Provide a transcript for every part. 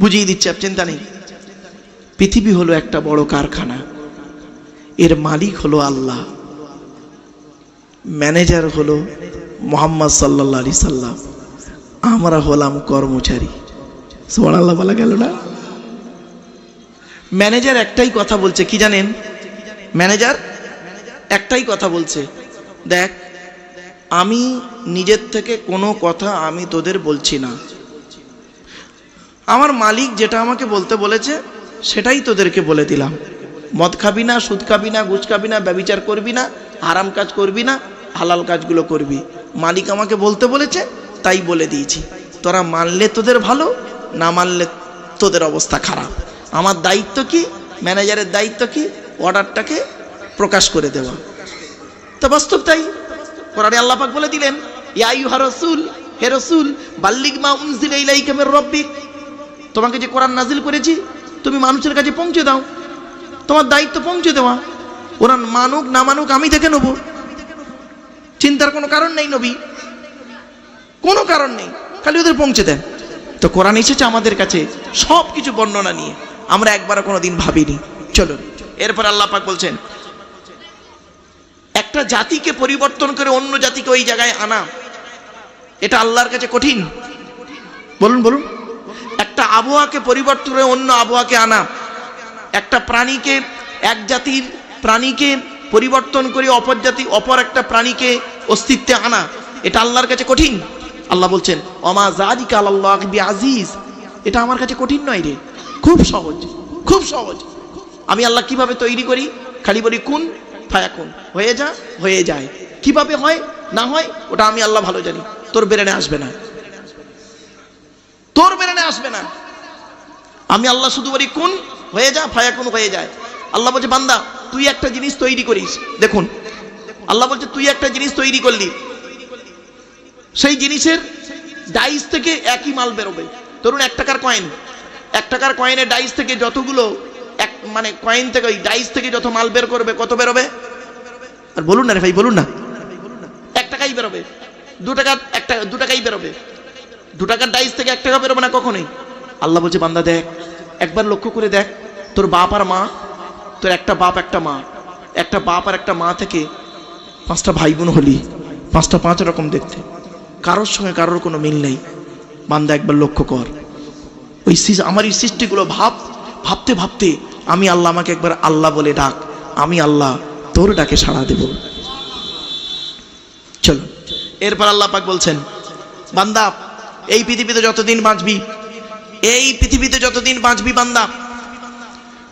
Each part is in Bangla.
বুঝিয়ে দিচ্ছে চিন্তা নেই। পৃথিবী হলো একটা বড় কারখানা। এর মালিক হলো আল্লাহ। ম্যানেজার হলো মোহাম্মদ সাল্লাহ আলি সাল্লাম। আমরা হলাম কর্মচারী। সোমান আল্লাহ বলা গেল না? ম্যানেজার একটাই কথা বলছে, কি জানেন? ম্যানেজার একটাই কথা বলছে। দেখ, আমি নিজের থেকে কোনো কথা আমি তোদের বলছি না। আমার মালিক যেটা আমাকে বলতে বলেছে, সেটাই তোদেরকে বলে দিলাম। মদ খাবি না, সুদ খাবি না, ঘুষ খাবি না, ব্যবিচার করবি না আরাম কাজ করবি না, হালাল কাজগুলো করবি। মালিক আমাকে বলতে বলেছে, তাই বলে দিয়েছি। তোরা মানলে তোদের ভালো, না মানলে তোদের অবস্থা খারাপ। আমার দায়িত্ব কি? ম্যানেজারের দায়িত্ব কি? অর্ডারটাকে প্রকাশ করে দেওয়া। তো বাস্তব তাই। কোরআনে আল্লাহ পাক বলে দিলেন, ইয়া আইয়ুহা রাসূল, হে রাসূল, বাল্লিগ মা উনজিলা ইলাইকা মির রাব্বিক। তোমাকে যে কোরআন নাজিল করেছি, তুমি মানুষের কাছে পৌঁছে দাও। তোমার দায়িত্ব পৌঁছে দেওয়া। ওরা মানুক, না মানুক, আমি দেখে নেব। চিন্তার কোনো কারণ নেই নবী। কোনো কারণ নেই, খালি ওদের পৌঁছে দেন তো কোরআন এসেছে আমাদের কাছে সব কিছু বর্ণনা নিয়ে। আমরা একবারও কোনো দিন ভাবিনি। চলুন, এরপর আল্লাহ পাক বলছেন, একটা জাতিকে পরিবর্তন করে অন্য জাতিকে ওই জায়গায় আনা, এটা আল্লাহর কাছে কঠিন। বলুন বলুন। একটা আবহাওয়াকে পরিবর্তন করে অন্য আবহাওয়াকে আনা। একটা প্রাণীকে এক জাতির প্রাণীকে পরিবর্তন করে অপর জাতি, অপর একটা প্রাণীকে অস্তিত্বে আনা। এটা আল্লাহর কাছে কঠিন। আল্লাহ বলছেন অমা জাদিকা আল্লাহ আজিজ। এটা আমার কাছে কঠিন নয় রে। খুব সহজ খুব সহজ। আমি আল্লাহ কীভাবে তৈরি করি? খালি বলি, কোন ফায়াকুন। হয়ে যা, হয়ে যায়। কীভাবে হয়, না হয়, ওটা আমি আল্লাহ ভালো জানি। তোর বেরেনে আসবে না। তোর বেরেনে আসবে না। আমি আল্লাহ শুধু বলি, কোন হয়ে যা, ফায়া কোন হয়ে যায়। আল্লাহ বলছে, বান্দা, তুই একটা জিনিস তৈরি করিস। দেখুন, আল্লাহ বলছে, তুই একটা জিনিস তৈরি করলি। সেই জিনিসের ডাইস থেকে একই মাল বেরোবে। ধরুন, এক টাকার কয়েন। এক টাকার কয়েনের ডাইস থেকে যতগুলো, এক মানে কয়েন থেকে, ওই ডাইস থেকে যত মাল বের করবে, কত বেরোবে? আর বলুন না রে ভাই, বলুন না। এক টাকাই বেরোবে। দু টাকা, একটা, দু টাকাই বেরোবে। দু টাকার ডাইস থেকে এক টাকা বেরোবে না কখনোই। আল্লাহ বলছে, বান্দা দেখ, একবার লক্ষ্য করে দেখ, তোর বাপ আর মা, তোর একটা বাপ, একটা মা, একটা বাপ আর একটা মা থেকে পাঁচটা ভাই বোন হলি, পাঁচটা পাঁচ রকম দেখতে। কারোর সঙ্গে কারোর কোনো মিল নেই। বান্দা একবার লক্ষ্য কর। ওই আমার এই সৃষ্টিগুলো ভাব, ভাবতে ভাবতে আমি আল্লাহ আমাকে একবার আল্লাহ বলে ডাক। আমি আল্লাহ তোর ডাকে সাড়া দেব। চলো। এরপর আল্লাহ পাক বলছেন, বান্দা এই পৃথিবীতে যতদিন বাঁচবি, এই পৃথিবীতে যতদিন বাঁচবি বান্দা,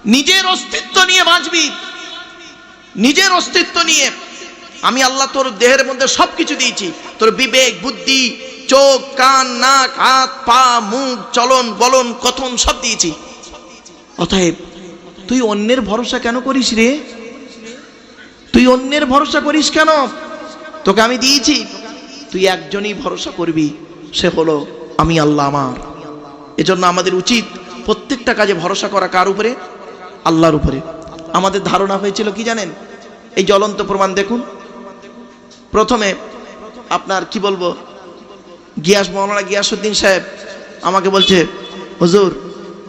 নিজের অস্তিত্ব নিয়ে বাঁচবি, নিজের অস্তিত্ব নিয়ে। আমি আল্লাহ তোর দেহের মধ্যে সব কিছু দিয়েছি। তোর বিবেক, বুদ্ধি, চোখ, কান, নাক, হাত, পা, মুখ, চলন বলন কথন সব দিয়েছি। অতএব, তুই অন্যের ভরসা কেন করিস রে? তুই অন্যের ভরসা করিস কেন? তোকে আমি দিয়েছি। তুই একজনই ভরসা করবি। সে হলো আমি আল্লাহ আমার। এজন্য আমাদের উচিত প্রত্যেকটা কাজে ভরসা করা কার উপরে? আল্লাহর উপরে। আমাদের ধারণা হয়েছিল কি জানেন? এই জ্বলন্ত প্রমাণ দেখুন। প্রথমে আপনার কি বলব? গিয়াস, মৌলানা গিয়াসুদ্দিন সাহেব আমাকে বলছে, হুজুর,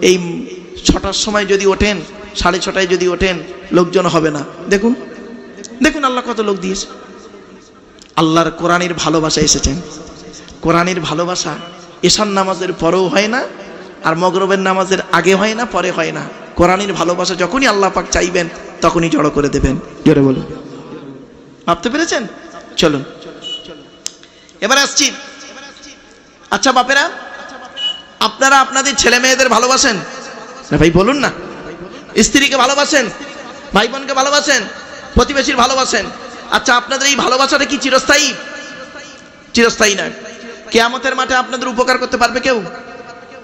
এই ছটার সময় যদি ওঠেন, সাড়ে ছটায় যদি ওঠেন, লোকজন হবে না। দেখুন দেখুন আল্লাহ কত লোক দিয়েছে। আল্লাহর কোরআনের ভালোবাসা এসেছেন। কোরআনের ভালোবাসা এশান নামাজের পরেও হয় না, আর মগরবের নামাজের আগে হয় না, পরে হয় না। কোরআনের ভালোবাসা যখনই আল্লাহ পাক চাইবেন, তখনই জড়ো করে দেবেন। জোরে বলুন। ভাবতে পেরেছেন? চলুন। এবার আসছি। আচ্ছা বাপেরা, আপনারা আপনাদের ছেলে মেয়েদের ভালোবাসেন? ভাই, বলুন না। স্ত্রীকে ভালোবাসেন? ভাই বোনকে ভালোবাসেন? প্রতিবেশীর ভালোবাসেন? আচ্ছা আপনাদের এই ভালোবাসাটা কি চিরস্থায়ী? চিরস্থায়ী নয়। কেয়ামতের মাঠে আপনাদের উপকার করতে পারবে কেউ?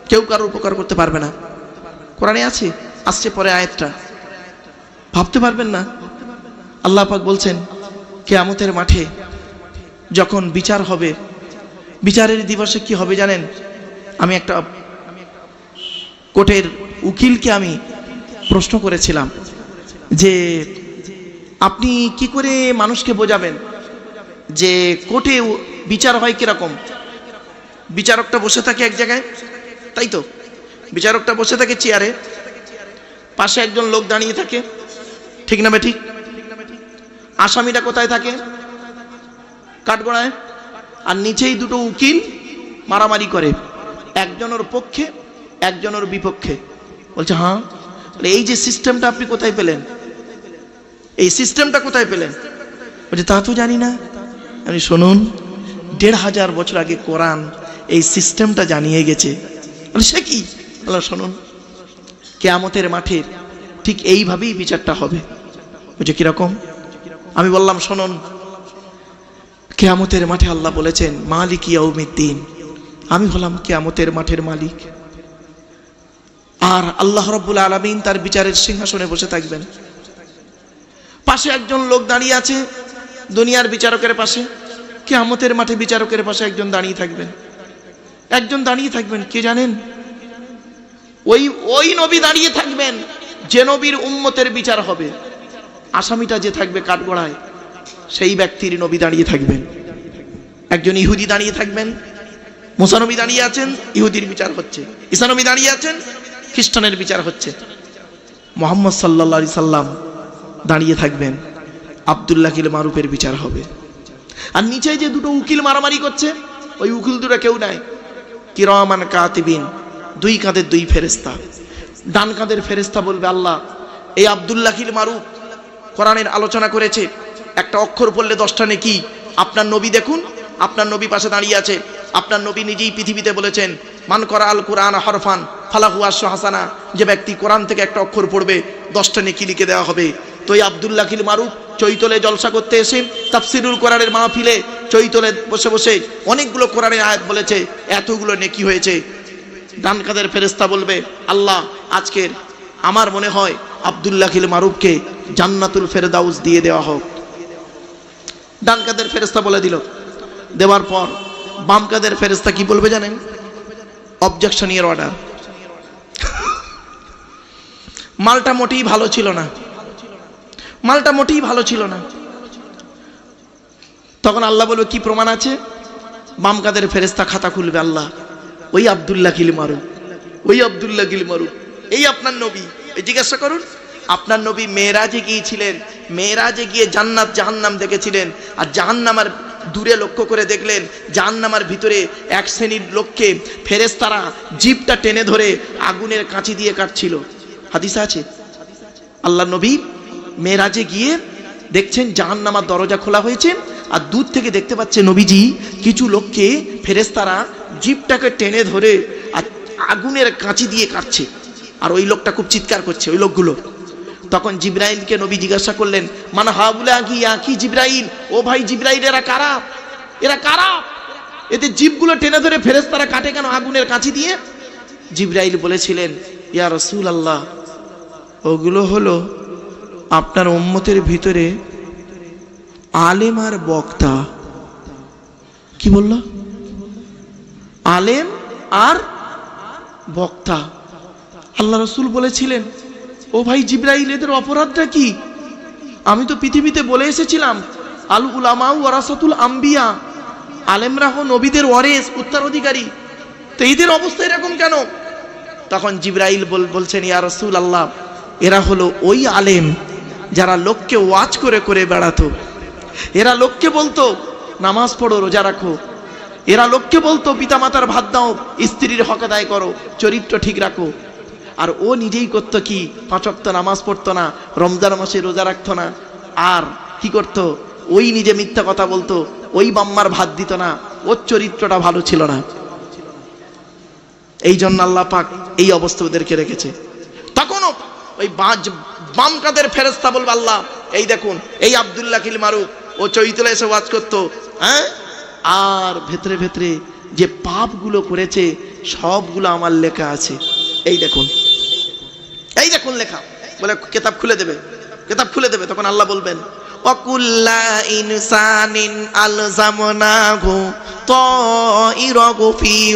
কেউ কারোর উপকার করতে পারবে না। কোরআনে আছে? আসছে পরে আয়াতটা। ভাবতে পারবেন না? আল্লাহ পাক বলছেন, কেয়ামতের মাঠে যখন বিচার হবে, বিচারের দিবসে কি হবে জানেন? আমি একটা কোর্টের উকিলকে আমি প্রশ্ন করেছিলাম যে, আপনি কি করে মানুষকে বোঝাবেন যে কোর্টে বিচার হয় কীরকম? বিচারকটা বসে থাকে এক জায়গায়, তাই তো? বিচারকটা বসে থাকে চেয়ারে, পাশে একজন লোক দাঁড়িয়ে থাকে, ঠিক না বেঠিক? আসামিটা কোথায় থাকে? কাঠগড়ায়। আর নিচেই দুটো উকিল মারামারি করে, একজনের পক্ষে, একজনের বিপক্ষে। বলছে হ্যাঁ? এই যে সিস্টেমটা আপনি কোথায় পেলেন? এই সিস্টেমটা কোথায় পেলেন? বলছে, তা তো জানি না। আমি শুনুন, দেড় হাজার বছর আগে কোরআন এই সিস্টেমটা জানিয়ে গেছে। সে কি? বলে শুনুন। কেয়ামতের মাঠের ঠিক এইভাবেই বিচারটা হবে। বলছে কীরকম আমি বললাম, শুনুন। কেয়ামতের মাঠে আল্লাহ বলেছেন, মালিক ইয়াউমিদ্দিন। আমি হলাম কেয়ামতের মাঠের মালিক। আর আল্লাহ রব্বুল আলমিন তার বিচারের সিংহাসনে বসে থাকবেন। পাশে একজন লোক দাঁড়িয়ে আছে, দুনিয়ার বিচারকের পাশে। কেয়ামতের মাঠে বিচারকের পাশে একজন দাঁড়িয়ে থাকবেন। একজন দাঁড়িয়ে থাকবেন, কে জানেন? ওই ওই নবী দাঁড়িয়ে থাকবেন, যে নবীর উম্মতের বিচার হবে। আসামিটা যে থাকবে কাঠগড়ায়, সেই ব্যক্তির নবী দাঁড়িয়ে থাকবেন। একজন ইহুদি দাঁড়িয়ে থাকবেন। মুসানবী দাঁড়িয়ে আছেন, ইহুদির বিচার হচ্ছে। ঈসানবী দাঁড়িয়ে আছেন, খ্রিস্টানের বিচার হচ্ছে। মোহাম্মদ সাল্লা সাল্লাম দাঁড়িয়ে থাকবেন, আবদুল্লাহ কিল মারুফের বিচার হবে। আর নিচে যে দুটো উকিল মারামারি করছে, ওই উকিল দুটো কেউ নাই। কিরমান কাতিবিন, দুই কাঁধের দুই ফেরেস্তা ডান কাঁধের ফেরেস্তা বলবে, আল্লাহ, এই আবদুল্লাহ কিল মারুফ কোরআনের আলোচনা করেছে। একটা অক্ষর পড়লে দশটা নেকি। আপনার নবী দেখুন, আপনার নবী পাশে দাঁড়িয়ে আছে। আপনার নবী নিজেই পৃথিবীতে বলেছেন, মান করা আল কোরআন হরফান, ফালাহু আশ হাসানা। যে ব্যক্তি কোরআন থেকে একটা অক্ষর পড়বে, দশটা নেকি লিখে দেওয়া হবে। তো এই আবদুল্লাহ খিল মারুফ চৈতলে জলসা করতে এসে তাফসিরুল কোরআনের মাহফিলে চৈতলে বসে বসে অনেকগুলো কোরআনের আয়াত বলেছে, এতগুলো নেকি হয়েছে। ডান কাদের ফেরেস্তা বলবে, আল্লাহ আজকের আমার মনে হয় আবদুল্লাহ খিল মারুফকে জান্নাতুল ফেরদাউস দিয়ে দেওয়া হোক। ডান কাদের ফেরেস্তা বলে দিল। দেওয়ার পর বাম কাদের ফেরেস্তা কি বলবে জানেন? অবজেকশন ইয়ার অর্ডার মালটা মোটেই ভালো ছিল না। মালটা মোটেই ভালো ছিল না। তখন আল্লাহ বলবে, কি প্রমাণ আছে? বাম কাদের ফেরেস্তা খাতা খুলবে আল্লাহ। ওই আবদুল্লাহ গিল মারু ওই আবদুল্লাহ গিল মারু এই আপনার নবী। এই জিজ্ঞাসা করুন। আপনার নবী মেয়েরাজে গিয়েছিলেন, মেয়েরাজে গিয়ে জান্নাত জাহান্নাম দেখেছিলেন, আর জাহান্নামার দূরে লক্ষ্য করে দেখলেন জাহান্নামার ভিতরে এক শ্রেণির লোককে ফেরেস্তারা জিপটা টেনে ধরে আগুনের কাঁচি দিয়ে কাটছিল। হাদিসা আছে? আল্লাহ নবী মেয়েরাজে গিয়ে দেখছেন জাহান্নামার দরজা খোলা হয়েছে আর দূর থেকে দেখতে পাচ্ছে নবীজি কিছু লোককে ফেরেস্তারা জিপটাকে টেনে ধরে আর আগুনের কাঁচি দিয়ে কাটছে আর ওই লোকটা খুব চিৎকার করছে, ওই লোকগুলো। তখন জিব্রাইলকে নবী জিজ্ঞাসা করলেন মানে হাবুলা কি আঁকি জিব্রাইল? ও ভাই জিব্রাইল, এরা কারা? এরা কারা? এদের জিপগুলো টেনে ধরে ফেরেস্তারা কাটে কেন আগুনের কাঁচি দিয়ে? জিব্রাইল বলেছিলেন, ইয়া রসুল আল্লাহ ওগুলো হলো আপনার উম্মতের ভিতরে আলেম আর বক্তা। কি বলল? আলেম আর বক্তা। আল্লাহ রসুল বলেছিলেন, ও ভাই জিব্রাইল, এদের অপরাধটা কি? আমি তো পৃথিবীতে বলে এসেছিলাম, আল উলামাউ ওয়ারাসাতুল আম্বিয়া, আলেমরা হো নবীদের ওয়ারেস, উত্তরাধিকারী। তো এদের অবস্থা এরকম কেন? তখন জিব্রাইল বল, বলছেন, ইয়া রসুল আল্লাহ এরা হলো ওই আলেম যারা লোককে ওয়াচ করে করে বেড়াতো। এরা লোককে বলতো, নামাজ পড়ো, রোজা রাখো। এরা লোককে বলতো, পিতামাতার ভাত দাও, স্ত্রীর হক আদায় করো, চরিত্র ঠিক রাখো। আর ও নিজেই করতো কি পাঁচক্ত নামাজ পড়তো না, রমজান মাসে রোজা রাখতো না। আর কি করতো? ওই নিজে মিথ্যা কথা বলতো, ওই বাম্মার ভাত দিত না, ওর চরিত্রটা ভালো ছিল না। এই জন্য আল্লাহ পাক এই অবস্থা ওদেরকে রেখেছে। তখনও ওই বাজ বাম কাদের ফেরেস্তা বলবে, আল্লাহ, এই দেখুন, এই আবদুল্লাহ কিল মারুফ ও চৈতলে এসে ওয়াজ করতো হ্যাঁ? আর ভেতরে ভেতরে যে পাপগুলো করেছে, সবগুলো আমার লেখা আছে। এই দেখুন এই দেখুন লেখা। বলে কেতাব খুলে দেবে, কেতাব খুলে দেবে, তখন আল্লাহ বলবেন, অকুল্লা ইনসানিন আলজামনাহু তাইরাহু ফি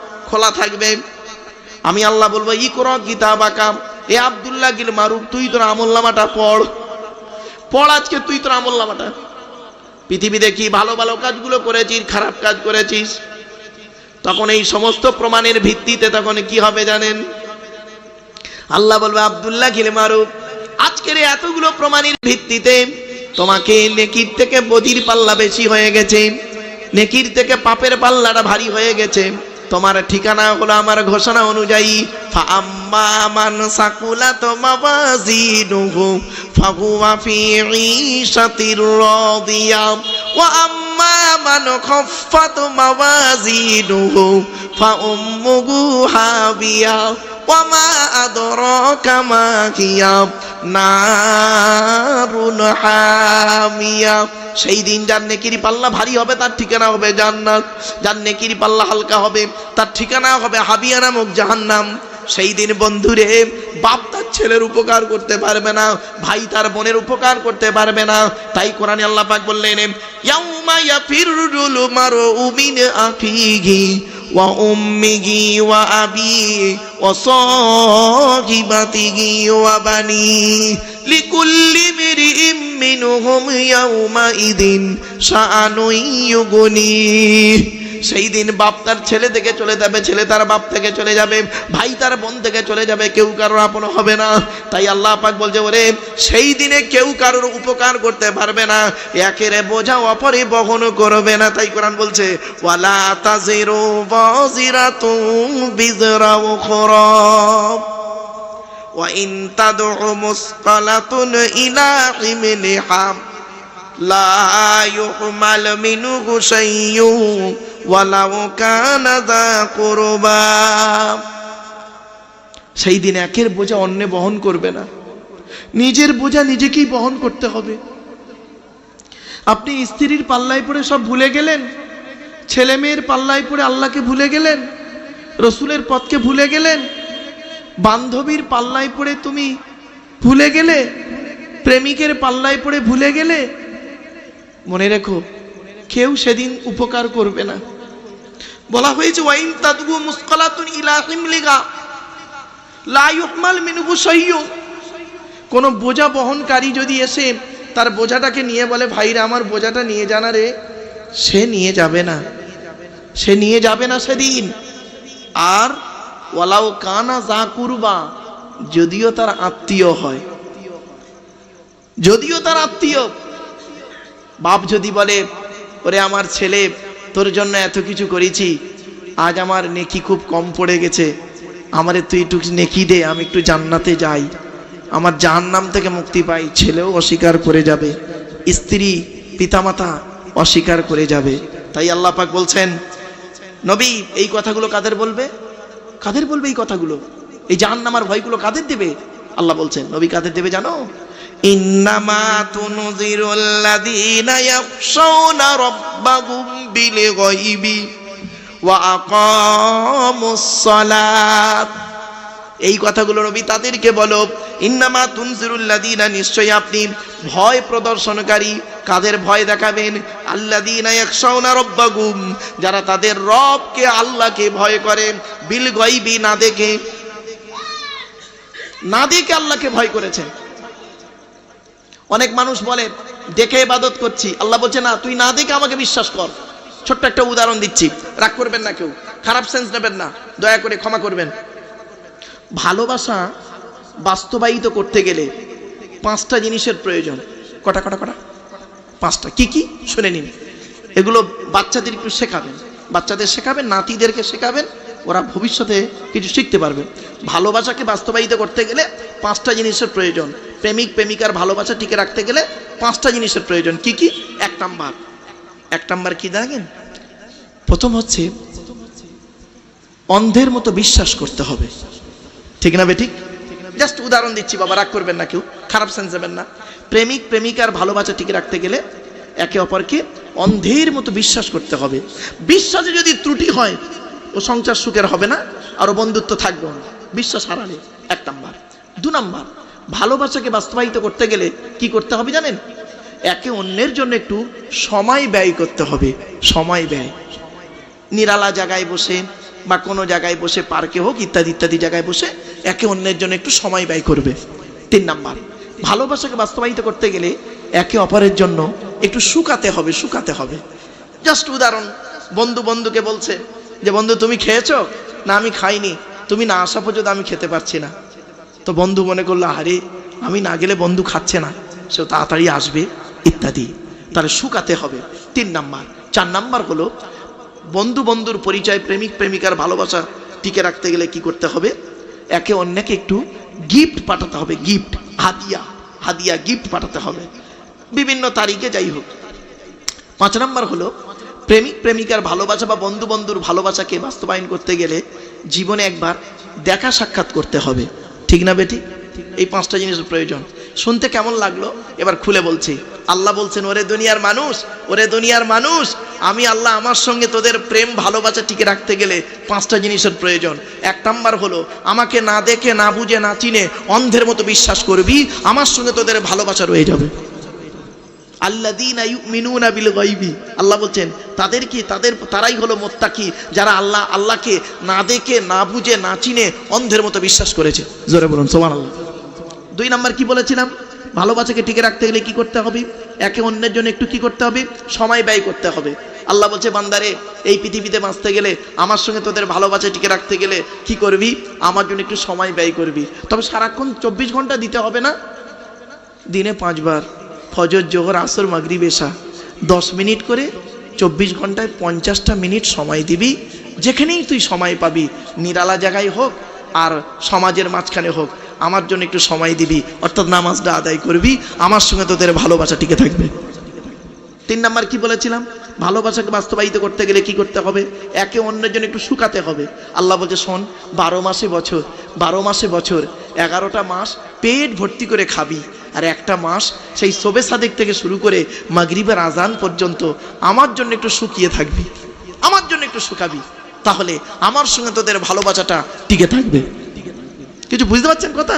খোলা থাকবে। আমি আল্লাহ বলব ই কর গীতা বাকা এ আবদুল্লাহ গিল মারুক তুই তোর আমল্লামাটা পড়। পড় আজকে, তুই তোর আমল্লামাটা পৃথিবীতে কি ভালো ভালো কাজগুলো করেছিস, খারাপ কাজ করেছিস? তখন এই সমস্ত প্রমাণের ভিত্তিতে তখন কি হবে জানেন? আল্লাহ বলবে, আব্দুল্লাহ গিল মারুক আজকের এতগুলো প্রমাণের ভিত্তিতে তোমাকে নেকির থেকে বদির পাল্লা বেশি হয়ে গেছে। নেকির থেকে পাপের পাল্লাটা ভারী হয়ে গেছে। তোমার ঠিকানা হলো আমার ঘোষণা অনুযায়ী ফাম্মা মান সাকুলাত মাওয়াজিনুহু, ফাহুয়া ফি ঈশাতির রাদিয়া, ওয়া আম্মা মান হাবিয়া। ওয়ামা আদরাকা মা হিয়া নারুন হামিয়া সেই দিন যার নেকির পাল্লা ভারী হবে, তার ঠিকানা হবে জান্নাত। যার নেকির পাল্লা হালকা হবে, তার ঠিকানা হবে হাবিয়া নামক জাহান্নাম। সেই দিন বন্ধুরে, বাপ তার ছেলের উপকার করতে পারবে না, ভাই তার বোনের উপকার করতে পারবে না। তাই কোরআনে আল্লাহ পাক বললেন ইয়াউমা ইয়াফিরুল মারউ মিন আখিহি ওয়া উম্মিহি ওয়া আবি ওয়া সাহিবাতিহি ওয়া বানি লিকুল্লি মিরইম মিনহুম ইয়াউমা ইদিন শাআনুন ইউগনি সেই দিন বাপ তার ছেলে থেকে চলে যাবে ছেলে তার বাপ থেকে চলে যাবে ভাই তার বোন থেকে চলে যাবে কেউ কারোর আপন হবে না তাই আল্লাহ পাক বলছে ওরে সেই দিনে কেউ কারোর উপকার করতে পারবে না একেরে বোঝা অপরে বহন করবে না তাই কোরআন বলছে ওয়ালা তাজিরু বাজিরাতুম বিজরা উখরা وإن تدع مثقلة إلى حملها لا يحمل منه شيء ওয়ালাউ কানাদা করবা। সেই দিন একের বোঝা অন্য বহন করবে না। নিজের বোঝা নিজেকেই বহন করতে হবে। আপনি স্ত্রীর পাল্লায় পড়ে সব ভুলে গেলেন? ছেলে মেয়ের পাল্লায় পড়ে আল্লাহকে ভুলে গেলেন? রসুলের পথকে ভুলে গেলেন? বান্ধবীর পাল্লায় পড়ে তুমি ভুলে গেলে? প্রেমিকের পাল্লায় পড়ে ভুলে গেলে? মনে রেখো কেউ সেদিন উপকার করবে না। বলা হয়েছে, ওয়াইন তাদগু মুসকালাতুন ইলা হিমলিগা, লা ইউহমাল মিনহু শাইয়ুন কোন বোঝা বহনকারী যদি এসে তার বোঝাটাকে নিয়ে বলে, ভাইরা, আমার বোঝাটা নিয়ে জানা রে, সে নিয়ে যাবে না। সে নিয়ে যাবে না সেদিন। আর ওয়ালাও কানা যা কুরবা, যদিও তার আত্মীয় হয়। যদিও তার আত্মীয়। বাপ যদি বলে ওরে আমার ছেলে, তোর জন্য এত কিছু করেছি। আজ আমার নেকি খুব কম পড়ে গেছে। আমারে তুই একটু নেকি দে, আমি একটু জান্নাতে যাই। আমার জাহান্নাম থেকে মুক্তি পাই, ছেলেও অস্বীকার করে যাবে। স্ত্রী, পিতামাতা অস্বীকার করে যাবে। তাই আল্লাহ পাক বলছেন, নবী, এই কথাগুলো কাদের বলবে? কাদের বলবে এই কথাগুলো? এই জাহান্নামার ভয়গুলো কাদের দেবে? আল্লাহ বলছেন, নবী কাদের দেবে জানো? এই কথাগুলো রবি তাদেরকে বলো, ইন্নামা তুনজিরুল্লাযীনা নিশ্চয়ই আপনি ভয় প্রদর্শনকারী, কাদের ভয় দেখাবেন? আল্লাযীনা ইয়াখশাউনা রাব্বাহুম, যারা তাদের রবকে আল্লাহকে ভয় করে বিল গায়বি না দেখে না দেখে আল্লাহকে ভয় করেছেন অনেক মানুষ বলে, দেখে ইবাদত করছি। আল্লাহ বলছে, না, তুই না দেখে আমাকে বিশ্বাস কর। ছোট্ট একটা উদাহরণ দিচ্ছি। রাগ করবেন না কেউ। খারাপ সেন্স নেবেন না। দয়া করে ক্ষমা করবেন। ভালোবাসা বাস্তবায়িত করতে গেলে পাঁচটা জিনিসের প্রয়োজন। কটা কটা কটা? পাঁচটা। কি কি? শুনে নিন। এগুলো বাচ্চাদের একটু শেখাবেন। বাচ্চাদের শেখাবেন, নাতিদেরকে শেখাবেন, ওরা ভবিষ্যতে কিছু শিখতে পারবে। ভালোবাসাকে বাস্তবায়িত করতে গেলে পাঁচটা জিনিসের প্রয়োজন। প্রেমিক, প্রেমিকার ভালোবাসা টিকে রাখতে গেলে পাঁচটা জিনিসের প্রয়োজন। কি কি? এক নাম্বার। এক নাম্বার কি দেখেন? প্রথম হচ্ছে অন্ধের মতো বিশ্বাস করতে হবে। ঠিক না বেঠিক জাস্ট উদাহরণ দিচ্ছি, বাবা, রাগ করবেন না কেউ, খারাপ সেন্স দেবেন না। প্রেমিক, প্রেমিকার ভালোবাসা টিকে রাখতে গেলে একে অপরকে অন্ধের মতো বিশ্বাস করতে হবে। বিশ্বাসে যদি ত্রুটি হয়, ও সংসার সুখের হবে না আরও বন্ধুত্ব থাকবে না। বিশ্বাস হারালে, এক নাম্বার। দু নাম্বার ভালোবাসাকে বাস্তবায়িত করতে গেলে কি করতে হবে জানেন? একে অন্যের জন্য একটু সময় ব্যয় করতে হবে, সময় ব্যয়। নিরালা জায়গায় বসে বা কোনো জায়গায় বসে পার্কে হোক, ইত্যাদি ইত্যাদি জায়গায় বসে একে অন্যের জন্য একটু সময় ব্যয় করবে। তিন নাম্বার, ভালোবাসাকে বাস্তবায়িত করতে গেলে একে অপরের জন্য একটু শুকাতে হবে শুকাতে হবে। জাস্ট উদাহরণ, বন্ধু বন্ধুকে বলছে যে, বন্ধু, তুমি খেয়েছো? না, আমি খাইনি। তুমি না আসা পর্যন্ত আমি খেতে পারছি না। তো বন্ধু মনে করল, আরে, আমি না গেলে বন্ধু খাচ্ছে না সে তাড়াতাড়ি আসবে, ইত্যাদি। তাহলে শুকাতে হবে। তিন নাম্বার। চার নাম্বার হলো, বন্ধু বন্ধুর পরিচয়, প্রেমিক প্রেমিকার ভালোবাসা টিকে রাখতে গেলে কি করতে হবে? একে অন্যকে একটু গিফট পাঠাতে হবে গিফট হাদিয়া হাদিয়া গিফট পাঠাতে হবে। বিভিন্ন তারিখে যাই হোক। পাঁচ নাম্বার হলো, প্রেমিক প্রেমিকার ভালোবাসা বা বন্ধু বন্ধুর ভালোবাসাকে বাস্তবায়ন করতে গেলে জীবনে একবার দেখা সাক্ষাৎ করতে হবে। ঠিক না বেটি? এই পাঁচটা জিনিসের প্রয়োজন। শুনতে কেমন লাগল? এবার খুলে বলছি। আল্লাহ বলছেন, ওরে দুনিয়ার মানুষ, ওরে দুনিয়ার মানুষ, আমি আল্লাহ আমার সঙ্গে তোদের প্রেম, ভালোবাসা টিকে রাখতে গেলে পাঁচটা জিনিসের প্রয়োজন। এক নাম্বার হলো, আমাকে না দেখে, না বুঝে, না চিনে অন্ধের মতো বিশ্বাস করবি, আমার সঙ্গে তোদের ভালোবাসা রয়ে যাবে। আল্লাদিনা বিল গাইবি আল্লাহ বলছেন, তাদের কি, তাদের, তারাই হলো মোত্তাকি, যারা আল্লাহ, আল্লাহকে না দেখে, না বুঝে, না চিনে, অন্ধের মতো বিশ্বাস করেছে। জোরে বলুন সোমান আল্লাহ দুই নাম্বার কি বলেছিলাম? ভালোবাসাকে টিকে রাখতে গেলে কি করতে হবে? একে অন্যের জন্য একটু কি করতে হবে? সময় ব্যয় করতে হবে। আল্লাহ বলছে, বান্দারে, এই পৃথিবীতে বাঁচতে গেলে আমার সঙ্গে তোদের ভালোবাসা টিকে রাখতে গেলে কি করবি? আমার জন্য একটু সময় ব্যয় করবি। তবে সারাক্ষণ চব্বিশ ঘণ্টা দিতে হবে না? দিনে পাঁচবার। ফজর, জোহর, আসর, মাগরিব, এশা। দশ মিনিট করে চব্বিশ ঘন্টায় পঞ্চাশটা মিনিট সময় দিবি। যেখানেই তুই সময় পাবি, নিরালা জায়গায় হোক আর সমাজের মাঝখানে হোক, আমার জন্য একটু সময় দিবি। অর্থাৎ নামাজটা আদায় করবি। আমার সঙ্গে তোদের ভালোবাসা টিকে থাকবে। তিন নাম্বার কি বলেছিলাম? ভালোবাসাকে বাস্তবায়িত করতে গেলে কি করতে হবে? একে অন্যের জন্য একটু শুকাতে হবে। আল্লাহ বলছে, শোন, বারো মাসে বছর, বারো মাসে বছর, এগারোটা মাস পেট ভর্তি করে খাবি। আর একটা মাস সেই সোবে সাদেক থেকে শুরু করে মাগরিবের আজান পর্যন্ত আমার জন্য একটু শুকিয়ে থাকবি, আমার জন্য একটু শুকাবি, তাহলে আমার সঙ্গে তোদের ভালোবাসাটা টিকে থাকবে। কিছু বুঝতে পারছেন কথা?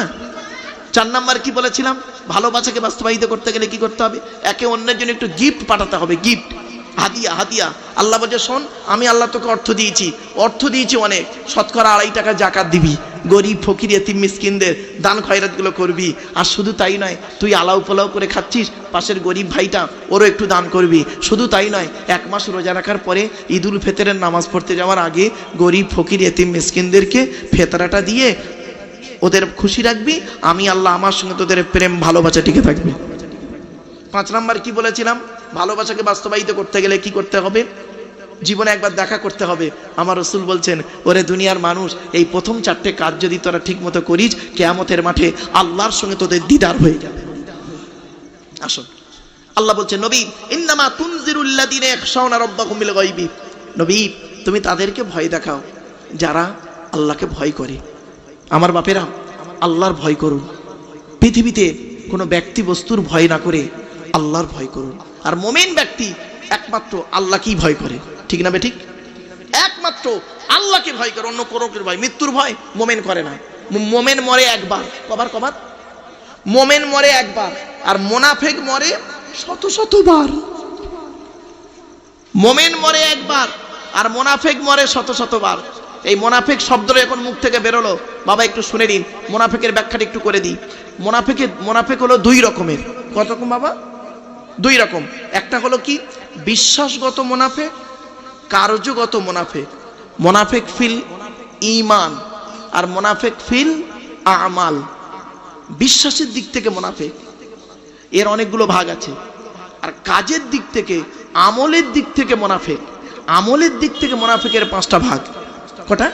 চার নাম্বার কি বলেছিলাম? ভালোবাসাকে বাস্তবায়িত করতে গেলে কি করতে হবে? একে অন্যের জন্য একটু গিফট পাঠাতে হবে গিফট হাদিয়া হাদিয়া। আল্লাহ বলছে, শোন, আমি আল্লাহ তোকে অর্থ দিয়েছি। অর্থ দিয়েছি অনেক শতকরা আড়াই টাকা জাকাত দিবি। গরিব, ফকির, এতিম, মিসকিনদের দান খয়রাতগুলো করবি। আর শুধু তাই নয়, তুই আলাউ পোলাও করে খাচ্ছিস, পাশের গরিব ভাইটা ওরও একটু দান করবি। শুধু তাই নয়, এক মাস রোজা রাখার পরে ঈদুল ফেতরের নামাজ পড়তে যাওয়ার আগে গরিব, ফকির, এতিম, মিসকিনদেরকে ফেতরাটা দিয়ে ওদের খুশি রাখবি। আমি আল্লাহ আমার সঙ্গে তোদের প্রেম, ভালোবাসা টিকে থাকবে। পাঁচ নাম্বার কি বলেছিলাম? ভালোবাসাকে বাস্তবায়িত করতে গেলে কি করতে হবে? জীবনে একবার দেখা করতে হবে। আমার রসুল বলছেন, ওরে দুনিয়ার মানুষ, এই প্রথম চারটে কাজ যদি তোরা ঠিক মতো করিস, কেয়ামতের মাঠে আল্লাহর সঙ্গে তোদের দিদার হয়ে যাবে। আসুন। আল্লাহ বলছে নবী, ইন্নামা তুনজিরুল্লাদিনে একশাওনা নবী, তুমি তাদেরকে ভয় দেখাও, যারা আল্লাহকে ভয় করে। আমার বাপেরা, আল্লাহর ভয় করুন। পৃথিবীতে কোনো ব্যক্তি বস্তুর ভয় না করে আল্লাহর ভয় করুন। আর মোমেন ব্যক্তি একমাত্র আল্লাহকেই ভয় করে। ঠিক না ঠিক? একমাত্র আল্লাহকে ভয় করে, অন্য কোনো ভয়। মৃত্যুর ভয় মোমেন করে না। মোমেন মরে একবার। কবার কবার? মোমেন মরে একবার। আর মোনাফেক মরে শত, শতবার। মোমেন মরে একবার, আর মোনাফেক মরে শত, শতবার। এই মোনাফেক শব্দটা এখন মুখ থেকে বেরোলো। বাবা, একটু শুনে নিন। মোনাফেকের ব্যাখ্যাটা একটু করে দিই। মোনাফেকের মোনাফেক হলো দুই রকমের। কত রকম বাবা? দুই রকম। একটা হলো কি? বিশ্বাসগত মোনাফেক কার্যগত মোনাফেক মোনাফেক ফিল ইমান আর মোনাফেক ফিল আমাল। বিশ্বাসের দিক থেকে মোনাফেক। এর অনেকগুলো ভাগ আছে। আর কাজের দিক থেকে, আমলের দিক থেকে মোনাফেক। আমলের দিক থেকে মোনাফেকের পাঁচটা ভাগ। কটা?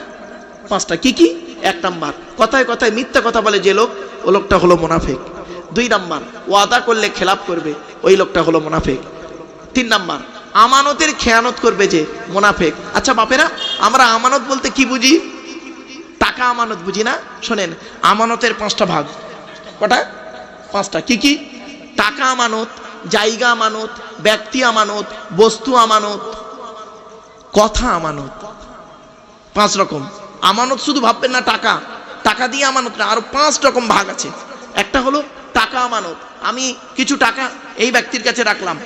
পাঁচটা। কি কি? এক নাম্বার। কথায় কথায় মিথ্যা কথা বলে যে লোক, ও লোকটা হলো মোনাফেক। দুই নাম্বার, ওয়াদা করলে খেলাপ করবে, ওই লোকটা হলো মোনাফেক। তিন নাম্বার, আমানতের খেয়ানত করবে যে মোনাফেক। আচ্ছা বাপেরা, আমরা আমানত বলতে কি বুঝি? টাকা আমানত বুঝি না? শোনেন, আমানতের পাঁচটা ভাগ। কটা? পাঁচটা। কি কি? টাকা আমানত, জায়গা আমানত, ব্যক্তি আমানত, বস্তু আমানত, কথা আমানত। পাঁচ রকম। আমানত শুধু ভাববেন না টাকা। টাকা দিয়ে আমানত না, আরও পাঁচ রকম ভাগ আছে। একটা হলো টাকা আমানত। আমি কিছু টাকা এই ব্যক্তির কাছে রাখলাম।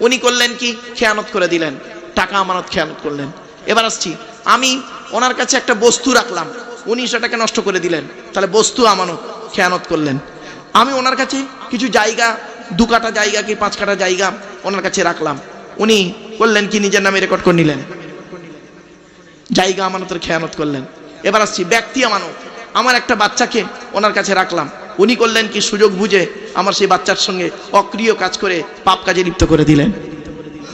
উনি করলেন কি? খেয়ানত করে দিলেন। টাকা আমানত খেয়ানত করলেন। এবার আসছি। আমি ওনার কাছে একটা বস্তু রাখলাম। উনি সেটাকে নষ্ট করে দিলেন। তাহলে বস্তু আমানত খেয়ানত করলেন। আমি ওনার কাছে কিছু জায়গা, দু কাটা জায়গা কি পাঁচ কাটা জায়গা ওনার কাছে রাখলাম। উনি করলেন কি? নিজের নামে রেকর্ড করে নিলেন। জায়গা আমানতের খেয়ানত করলেন। এবার আসছি, ব্যক্তি আমানত। আমার একটা বাচ্চাকে ওনার কাছে রাখলাম। উনি করলেন কি সুযোগ বুঝে আমার সেই বাচ্চার সঙ্গে অক্রিয় কাজ করে পাপ কাজে লিপ্ত করে দিলেন।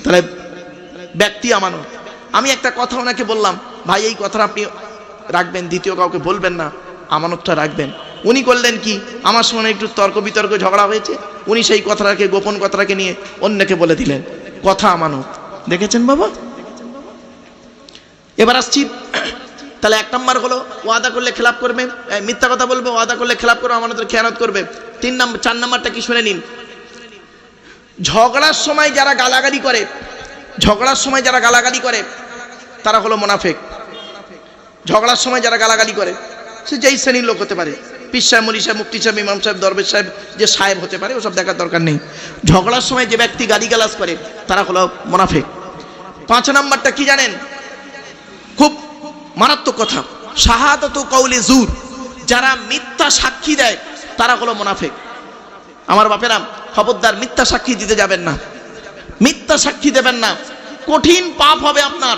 তাহলে ব্যক্তি আমানত। আমি একটা কথা ওনাকে বললাম, ভাই, এই কথাটা আপনি রাখবেন, দ্বিতীয় কাউকে বলবেন না, আমানতটা রাখবেন। উনি করলেন কি, আমার সঙ্গে একটু তর্ক বিতর্ক ঝগড়া হয়েছে, উনি সেই কথাটাকে, গোপন কথাটাকে নিয়ে অন্যকে বলে দিলেন। কথা আমানত। দেখেছেন বাবা? এবার আসছি তাহলে এক নম্বর হলো, ওয়াদা করলে খেলাপ করবে মিথ্যা কথা বলবে, ওয়াদা করলে খেলাপ করবে আমাদের খেয়ানত করবে। তিন নম্বর চার নম্বরটা কি শুনে নিন। ঝগড়ার সময় যারা গালাগালি করে, ঝগড়ার সময় যারা গালাগালি করে, তারা হলো মোনাফেক। ঝগড়ার সময় যারা গালাগালি করে, সে যেই শ্রেণির লোক হতে পারে। পিস সাহেব মলি সাহেব, মুফতি সাহেব, ইমাম সাহেব, দরবেশ সাহেব, যে সাহেব হতে পারে, ওসব দেখার দরকার নেই। ঝগড়ার সময় যে ব্যক্তি গালিগালাজ করে, তারা হলো মোনাফেক। পাঁচ নাম্বারটা কি জানেন? খুব মারাত্মক কথা। শাহাদত কৌলে জুর। যারা মিথ্যা সাক্ষী দেয়, তারা হলো মোনাফেক। আমার বাপেরা, খবরদার, মিথ্যা সাক্ষী দিতে যাবেন না। মিথ্যা সাক্ষী দেবেন না। কঠিন পাপ হবে আপনার।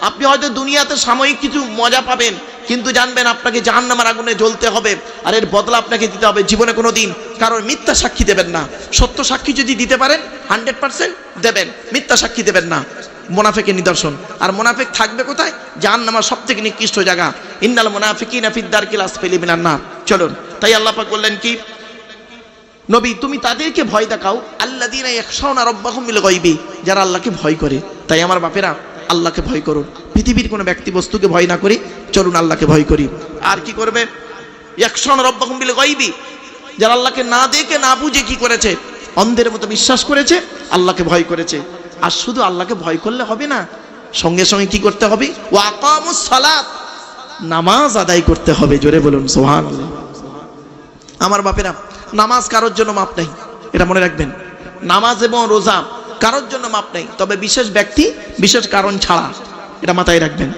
আপনি হয়তো দুনিয়াতে সাময়িক কিছু মজা পাবেন, কিন্তু জানবেন আপনাকে জাহান্নামার আগুনে জ্বলতে হবে, আর এর বদলা আপনাকে দিতে হবে জীবনে কোনো দিন কারণ মিথ্যা সাক্ষী দেবেন না। সত্য সাক্ষী যদি দিতে পারেন হান্ড্রেড পার্সেন্ট দেবেন। মিথ্যা সাক্ষী দেবেন না। মোনাফেকের নিদর্শন। আর মোনাফেক থাকবে কোথায়? জাহান্নামার সব থেকে নিকৃষ্ট জায়গা। ইন্নাল মোনাফিকিন ফিদ্দার কিলাস ফেলি মিনার না চলুন, তাই আল্লাহ পাক বললেন কি? নবী, তুমি তাদেরকে ভয় দেখাও। আল্লাহ দিন একশাওনা রব্বাহুম মিল গইবি যারা আল্লাহকে ভয় করে। তাই আমার বাপেরা, আল্লাহকে ভয় করুন। পৃথিবীর কোনো ব্যক্তি বস্তুকে ভয় না করি চলুন আল্লাহকে ভয় করি। আর কি করবে? একশাওনা রব্বাহুম মিল গইবি যারা আল্লাহকে না দেখে, না বুঝে কি করেছে? অন্ধের মতো বিশ্বাস করেছে, আল্লাহকে ভয় করেছে। আর শুধু আল্লাহকে ভয় করলে হবে না, সঙ্গে সঙ্গে কি করতে হবে? ও আকামুস সালাত। নামাজ আদায় করতে হবে, জোরে বলুন সোহান আমার বাপেরা, নামাজ কারোর জন্য মাপ নেই, এটা মনে রাখবেন। নামাজ এবং রোজা কারোর জন্য মাপ নেই, তবে বিশেষ ব্যক্তি, বিশেষ কারণ ছাড়া, এটা মাথায় রাখবেন।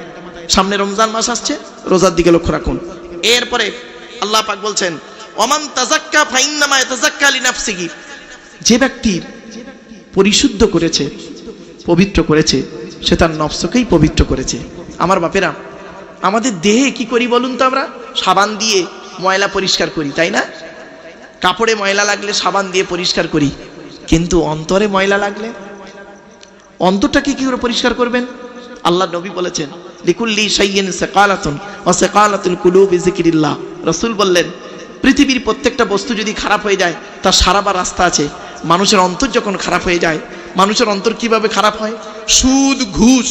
সামনে রমজান মাস আসছে, রোজার দিকে লক্ষ্য রাখুন। এরপরে আল্লাহ পাক বলছেন অমান তাজাক্কা ফাইন্নামা তাজাক্কা লিনাফসিহি যে ব্যক্তি পরিশুদ্ধ করেছে, পবিত্র করেছে। সে তার নফসকেই পবিত্র করেছে। আমার বাপেরা, আমাদের দেহে কি করি বলুন তো আমরা? সাবান দিয়ে ময়লা পরিষ্কার করি, তাই না? কাপড়ে ময়লা লাগলে সাবান দিয়ে পরিষ্কার করি, কিন্তু অন্তরে ময়লা লাগলে? অন্তরটাকে কি করে পরিষ্কার করবেন? আল্লাহ নবী বলেছেন, লিকুল্লি সাইয়েন সেকালাতুন ও সেকালাতুল কুলুবি জিকিরিল্লাহ রসুল বললেন পৃথিবীর প্রত্যেকটা বস্তু যদি খারাপ হয়ে যায়, তার সারাবার রাস্তা আছে। মানুষের অন্তর যখন খারাপ হয়ে যায়, মানুষের অন্তর কীভাবে খারাপ হয়? সুদ, ঘুষ,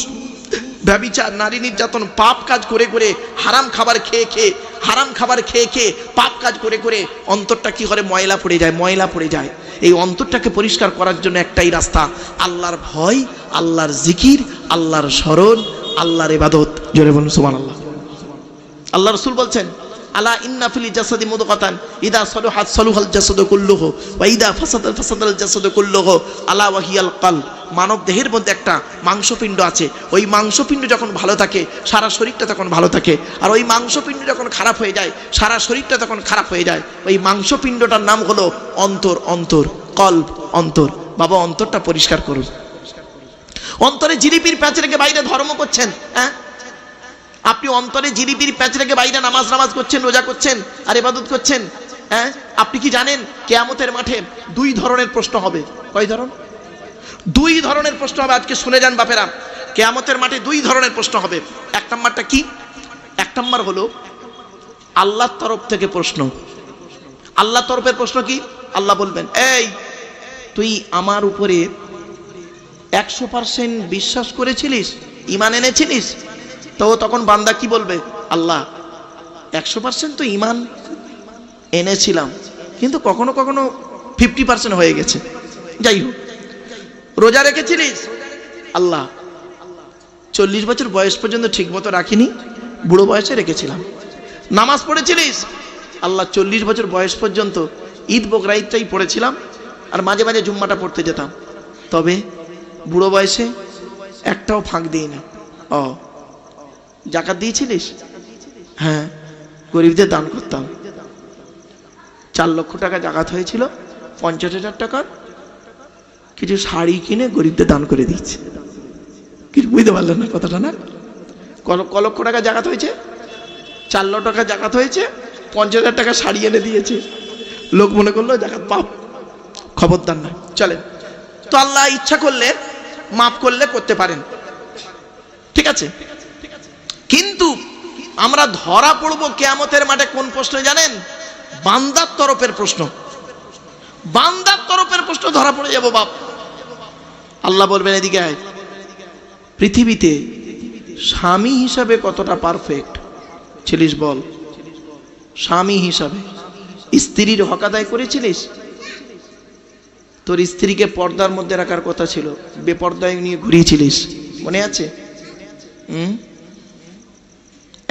ব্যবিচার, নারী নির্যাতন, পাপ কাজ করে করে হারাম খাবার খেয়ে খেয়ে, হারাম খাবার খেয়ে খেয়ে পাপ কাজ করে করে অন্তরটা কি করে? ময়লা পড়ে যায়, ময়লা পড়ে যায়। এই অন্তরটাকে পরিষ্কার করার জন্য একটাই রাস্তা, আল্লাহর ভয়, আল্লাহর জিকির, আল্লাহর স্মরণ, আল্লাহর ইবাদত। জোরে বলুন সুমান আল্লাহ আল্লাহ রসুল বলছেন আলা ইন্না ফিলি জাসাদি মুদকাতান ইদা সলুহাত সলুহাল জাসাদু কুল্লুহু, ওয়া ইদা ফাসাদাল ফাসাদাল জাসাদু কুল্লুহু, আলা ওয়াহিয়াল কাল, মানব দেহের মধ্যে একটা মাংসপিণ্ড আছে। ওই মাংসপিণ্ড যখন ভালো থাকে, সারা শরীরটা তখন ভালো থাকে। আর ওই মাংসপিণ্ড যখন খারাপ হয়ে যায়, সারা শরীরটা তখন খারাপ হয়ে যায়। ওই মাংসপিণ্ডটার নাম হলো অন্তর অন্তর, কল্প, অন্তর। বাবা, অন্তরটা পরিষ্কার করুন। অন্তরে জিলিপির প্যাচ রেখে বাইরে ধর্ম করছেন হ্যাঁ? আপনি অন্তরে জিলিপির প্যাচ রেখে বাইরে নামাজ নামাজ করছেন, রোজা করছেন আর এবাদত করছেন হ্যাঁ? আপনি কি জানেন কেয়ামতের মাঠে দুই ধরনের প্রশ্ন হবে? কয় ধরন? দুই ধরনের প্রশ্ন হবে, আজকে শুনে যান বাপেরা। কেয়ামতের মাঠে দুই ধরনের প্রশ্ন হবে। এক নম্বরটা কি? এক নম্বর হলো, আল্লাহর তরফ থেকে প্রশ্ন। আল্লাহ তরফের প্রশ্ন কি? আল্লাহ বলবেন, এই, তুই আমার উপরে একশো পার্সেন্ট বিশ্বাস করেছিলিস? ইমান এনেছিলিস? তো তখন বান্দা কি বলবে? আল্লাহ, একশো পার্সেন্ট তো ইমান এনেছিলাম, কিন্তু কখনো কখনো ফিফটি পার্সেন্ট হয়ে গেছে। যাই হোক, রোজা রেখেছিলিস? আল্লাহ, চল্লিশ বছর বয়স পর্যন্ত ঠিক মতো রাখিনি, বুড়ো বয়সে রেখেছিলাম। নামাজ পড়েছিলিস? আল্লাহ, চল্লিশ বছর বয়স পর্যন্ত ঈদ বকরা ঈদটাই পড়েছিলাম, আর মাঝে মাঝে জুম্মাটা পড়তে যেতাম। তবে বুড়ো বয়সে একটাও ফাঁক দিইনি। ও জাকাত দিয়েছিলিস? হ্যাঁ গরিবদের দান করতাম। চার লক্ষ টাকা জাকাত হয়েছিল, পঞ্চাশ হাজার টাকার কিছু শাড়ি কিনে গরিবদের দান করে দিচ্ছে কিছু বুঝতে পারলেন না কথাটা না? ক- লক্ষ টাকা জাকাত হয়েছে? চার লক্ষ টাকা জাকাত হয়েছে, পঞ্চাশ হাজার টাকা শাড়ি এনে দিয়েছে। লোক মনে করল জাকাত পাপ। খবরদার না। চলেন। তো আল্লাহ ইচ্ছা করলে, মাফ করলে করতে পারেন। ঠিক আছে? কিন্তু আমরা ধরা পড়ব কেয়ামতের মাঠে কোন প্রশ্ন জানেন? বান্দার তরফের প্রশ্ন। বান্দার তরফের প্রশ্ন ধরা পড়ে যাব বাপ। আল্লাহ বলবেন এদিকে পৃথিবীতে স্বামী হিসাবে কতটা পারফেক্ট ছিলিস বল। স্বামী হিসাবে। স্ত্রীর হক আদায় করেছিলিস? তোর স্ত্রীকে পর্দার মধ্যে রাখার কথা ছিল। বেপর্দায় নিয়ে ঘুরিয়েছিলিস। মনে আছে? হুম?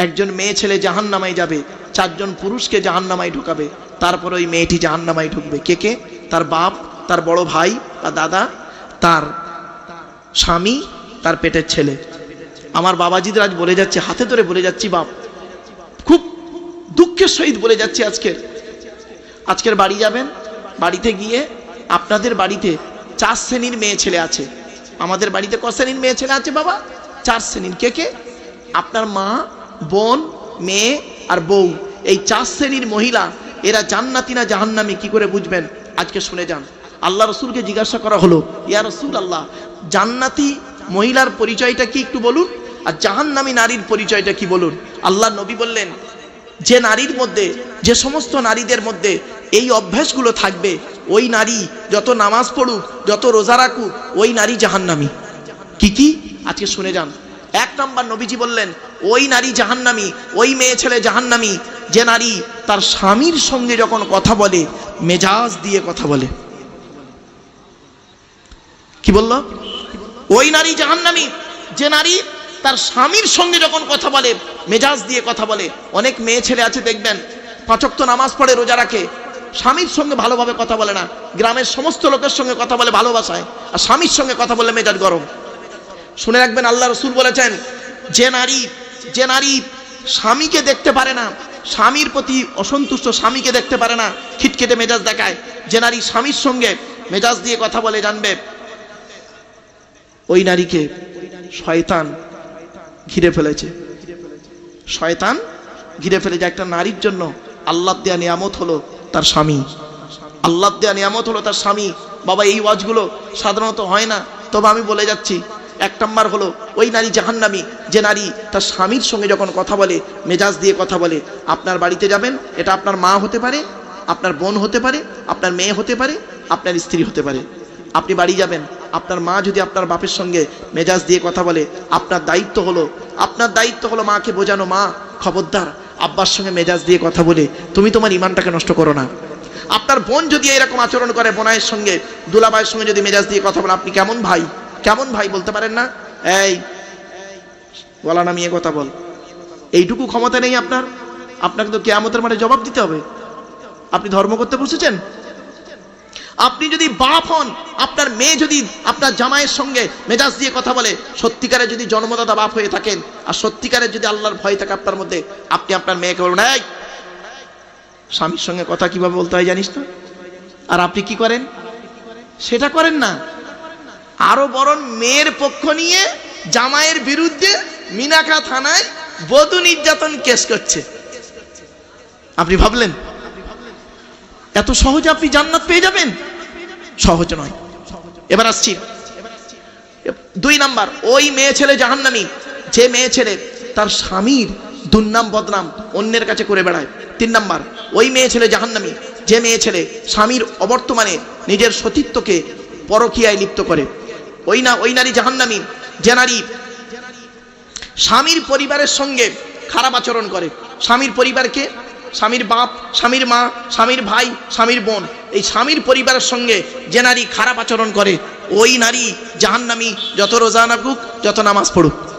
একজন মেয়ে ছেলে জাহান নামায় যাবে, চারজন পুরুষকে জাহান নামায় ঢুকাবে, তারপর ওই মেয়েটি জাহান নামায় ঢুকবে। কে কে? তার বাপ, তার বড় ভাই বা দাদা, তার স্বামী, তার পেটের ছেলে। আমার বাবাজিদের আজ বলে যাচ্ছে, হাতে ধরে বলে যাচ্ছি, বাপ, খুব দুঃখের সহিত বলে যাচ্ছি আজকের আজকের বাড়ি যাবেন, বাড়িতে গিয়ে আপনাদের বাড়িতে চার শ্রেণির মেয়ে ছেলে আছে। আমাদের বাড়িতে ক শ্রেণির মেয়ে ছেলে আছে বাবা? চার শ্রেণির। কে কে? আপনার মা বোন, মেয়ে আর বউ। এই চার শ্রেণির মহিলা, এরা জান্নাতি না জাহান্নামি, কি করে বুঝবেন? আজকে শুনে যান। আল্লাহ রসুলকে জিজ্ঞাসা করা হলো, ইয়া রসুল আল্লাহ জান্নাতি মহিলার পরিচয়টা কি একটু বলুন? আর জাহান্নামী নারীর পরিচয়টা কি বলুন? আল্লাহ নবী বললেন, যে নারীর মধ্যে, যে সমস্ত নারীদের মধ্যে এই অভ্যাসগুলো থাকবে, ওই নারী যত নামাজ পড়ুক, যত রোজা রাখুক, ওই নারী জাহান্নামী। কি কি? আজকে শুনে যান। এক নম্বর নবীজি বললেন ওই নারী জাহান্নামী, ওই মেয়ে ছেলে জাহান্নামী, যে নারী তার স্বামীর সঙ্গে যখন কথা বলে, মেজাজ দিয়ে কথা বলে। কি বলল? ওই নারী জাহান্নামী, যে নারী তার স্বামীর সঙ্গে যখন কথা বলে, মেজাজ দিয়ে কথা বলে, অনেক মেয়ে ছেলে আছে দেখবেন পাঁচক তো নামাজ পড়ে, রোজা রাখে, স্বামীর সঙ্গে ভালোভাবে কথা বলে না, গ্রামের সমস্ত লোকের সঙ্গে কথা বলে ভালোবাসায়, আর স্বামীর সঙ্গে কথা বলে মেজাজ গরম। শুনে রাখবেন, আল্লাহ রসুল বলেছেন, যে নারী যে নারী স্বামীকে দেখতে পারে না, স্বামীর প্রতি অসন্তুষ্ট স্বামীকে দেখতে পারে না খিটকেটে মেজাজ দেখায়। যে নারী স্বামীর সঙ্গে মেজাজ দিয়ে কথা বলে জানবে, ওই নারীকে শয়তান ঘিরে ফেলেছে। শয়তান ঘিরে ফেলেছে একটা নারীর জন্য আল্লাহ দেয়া নিয়ামত হলো তার স্বামী। আল্লাহ দেয়া নিয়ামত হলো তার স্বামী। বাবা, এই ওয়াজগুলো সাধারণত হয় না। তবে আমি বলে যাচ্ছি এক নম্বর হলো, ওই নারী জাহান্নামী, যে নারী তার স্বামীর সঙ্গে যখন কথা বলে, মেজাজ দিয়ে কথা বলে, আপনার বাড়িতে যাবেন, এটা আপনার মা হতে পারে, আপনার বোন হতে পারে, আপনার মেয়ে হতে পারে, আপনার স্ত্রী হতে পারে। আপনি বাড়ি যাবেন, আপনার মা যদি আপনার বাপের সঙ্গে মেজাজ দিয়ে কথা বলে, আপনার দায়িত্ব হলো, আপনার দায়িত্ব হলো মাকে বোঝানো, মা খবরদার, আব্বার সঙ্গে মেজাজ দিয়ে কথা বলে, তুমি তোমার ইমানটাকে নষ্ট করো না। আপনার বোন যদি এরকম আচরণ করে, বোনায়ের সঙ্গে দুলাভাইয়ের সঙ্গে যদি মেজাজ দিয়ে কথা বলে, আপনি কেমন ভাই? কেমন ভাই বলতে পারেন না? এই গলা নামিয়ে কথা বল। এইটুকু ক্ষমতা নেই আপনার? আপনাকে তো কেয়ামতের মাঠে জবাব দিতে হবে। আপনি ধর্ম করতে বসেছেন? আপনি যদি বাপ হন, আপনার মেয়ে যদি আপনার জামাইয়ের সঙ্গে মেজাজ দিয়ে কথা বলে সত্যিকারে যদি জন্মদাতা বাপ হয়ে থাকেন, আর সত্যিকারের যদি আল্লাহর ভয় থাকে আপনার মধ্যে, আপনি আপনার মেয়েকে বলবেন, এই, স্বামীর সঙ্গে কথা কীভাবে বলতে হয় জানিস তো? আর আপনি কি করেন? সেটা করেন না। আরও বরং মেয়ের পক্ষ নিয়ে জামাইয়ের বিরুদ্ধে মিনাকা থানায় বধূ নির্যাতন কেস করছে। আপনি ভাবলেন? এত সহজে আপনি জান্নাত পেয়ে যাবেন? সহজ নয়। এবার আসছি। দুই নাম্বার, ওই মেয়ে ছেলে জাহান্নামী, যে মেয়ে ছেলে তার স্বামীর দুর্নাম বদনাম অন্যের কাছে করে বেড়ায়। তিন নাম্বার, ওই মেয়ে ছেলে জাহান্নামী, যে মেয়ে ছেলে স্বামীর অবর্তমানে নিজের সতীত্বকে পরকীয়ায় লিপ্ত করে। ওই না, ওই নারী জাহান্নামী, যে নারী স্বামীর পরিবারের সঙ্গে খারাপ আচরণ করে। স্বামীর পরিবারকে স্বামীর বাপ, স্বামীর মা, স্বামীর ভাই, স্বামীর বোন। এই স্বামীর পরিবারের সঙ্গে যে নারী খারাপ আচরণ করে, ওই নারী জাহান্নামি, যত রোজা নাকুক যত নামাজ পড়ুক।